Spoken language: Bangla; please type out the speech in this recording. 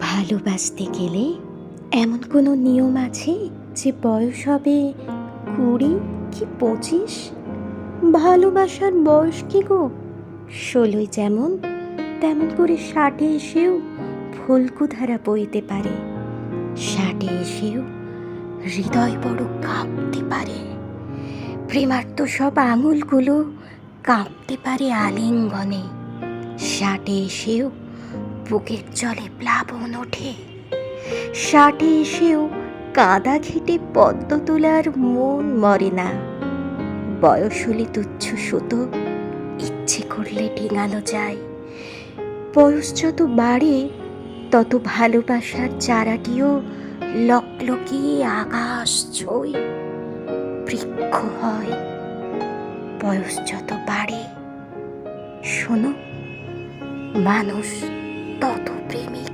ভালোবাসতে গেলে এমন কোনো নিয়ম আছে যে বয়স হবে কুড়ি কি পঁচিশ? ভালোবাসার বয়স কি গো? ষোলোই যেমন, তেমন করে ষাটে এসেও ফুলকুধারা বইতে পারে। ষাটে এসেও হৃদয় বড় কাঁপতে পারে। প্রেমার্ত সব আঙুলগুলো কাঁপতে পারে আলিঙ্গনে। ষাটে এসেও বুকের জলে প্লাবন ওঠে। ষাটে এসেও কাদা ঘেটে পদ্ম তোলার মন মরে না। বয়স হলে তুচ্ছ সুতো, ইচ্ছে করলে ডিঙানো যায়। বয়স যত বাড়ে, তত ভালোবাসার চারাটিও লকলকিয়ে আকাশ ছই বৃক্ষ হয়। বয়স যত বাড়ে, শোনো, মানুষ তত প্রেমী